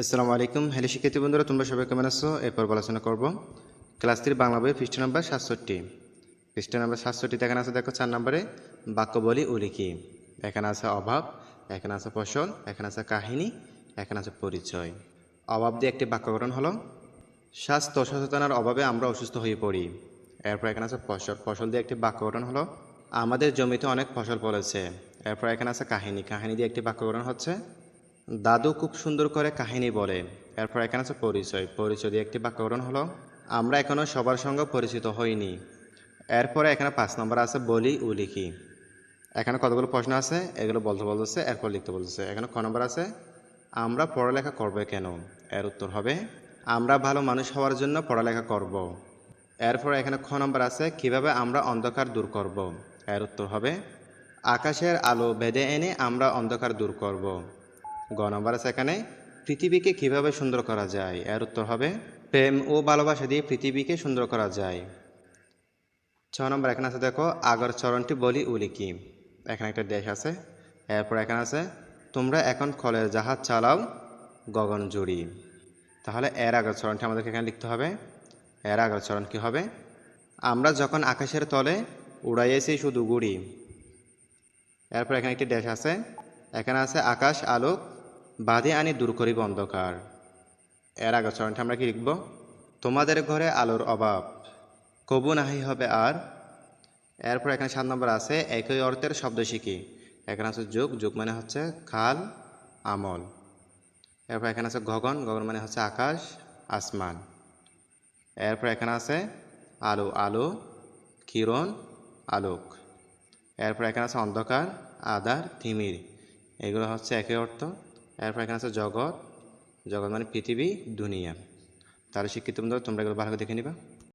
আসসালামু আলাইকুম। হ্যালো শিক্ষার্থী বন্ধুরা, তোমরা সবাই কেমন আছো? এরপর আলোচনা করব। ক্লাস থ্রি বাংলা বই পৃষ্ঠ নাম্বার সাতষট্টি। পৃষ্ঠ নাম্বার সাতষট্টিতে এখানে আছে, দেখো, চার নম্বরে বাক্য, বলি উলিকি এখানে আছে অভাব, এখানে আছে ফসল, এখানে আছে কাহিনী, এখানে আছে পরিচয়। অভাব দিয়ে একটি বাক্য গঠন হলো, স্বাস্থ্য সচেতনার অভাবে আমরা অসুস্থ হয়ে পড়ি। এরপর এখানে আছে ফসল ফসল দিয়ে একটি বাক্য গঠন হলো, আমাদের জমিতে অনেক ফসল ফলেছে। এরপর এখানে আছে কাহিনী কাহিনী দিয়ে একটি বাক্য গঠন হচ্ছে দাদু খুব সুন্দর করে কাহিনী বলে। এরপর এখানে আছে পরিচয়। পরিচয় দিয়ে একটি বাক্যকরণ হলো, আমরা এখনও সবার সঙ্গে পরিচিত হইনি। এরপরে এখানে পাঁচ নম্বর আছে, বলি ও লিখি। এখানে কতগুলো প্রশ্ন আছে? এগুলো বলতে বলতেছে, এরপর লিখতে বলতেছে। এখানে ক নম্বর আছে, আমরা পড়ালেখা করবে কেন? এর উত্তর হবে, আমরা ভালো মানুষ হওয়ার জন্য পড়ালেখা করব। এরপর এখানে খ নম্বর আছে, কীভাবে আমরা অন্ধকার দূর করব। এর উত্তর হবে, আকাশের আলো বেঁধে এনে আমরা অন্ধকার দূর করব। গ নম্বর আছে এখানে, পৃথিবীকে কীভাবে সুন্দর করা যায়? এর উত্তর হবে, প্রেম ও ভালোবাসা দিয়ে পৃথিবীকে সুন্দর করা যায়। ছ নম্বর এখানে আছে, দেখো, আগর চরণটি বলি উলিকি এখানে একটা দেশ আছে, এরপর এখানে আছে, তোমরা এখন কলের জাহাজ চালাও গগন জুড়ি। তাহলে এর আগের চরণটি আমাদেরকে এখানে লিখতে হবে। এর আগের চরণ কী হবে? আমরা যখন আকাশের তলে উড়াইয়েছি শুধু গুড়ি। এরপর এখানে একটি ড্যাশ আছে, এখানে আছে আকাশ, আলোক বাঁধে আনি দূর করিব অন্ধকার। এর আগের চরণটি আমরা কি লিখব? তোমাদের ঘরে আলোর অভাব, কবু নাহি হবে আর? এরপর এখানে সাত নম্বর আছে, একই অর্থের শব্দ শিখি এখানে আছে যুগ যুগ মানে হচ্ছে খাল, আমল। এরপর এখানে আছে গগন গগন মানে হচ্ছে আকাশ, আসমান। এরপর এখানে আছে আলো আলো, কিরণ, আলোক। এরপর এখানে আছে অন্ধকার, আধার, তিমির। এগুলো হচ্ছে একই অর্থ। এরপর এখানে আছে জগৎ। জগৎ মানে পৃথিবী, দুনিয়া। তাহলে শিক্ষিত তোমরা এগুলো ভালো করে দেখে নিবা।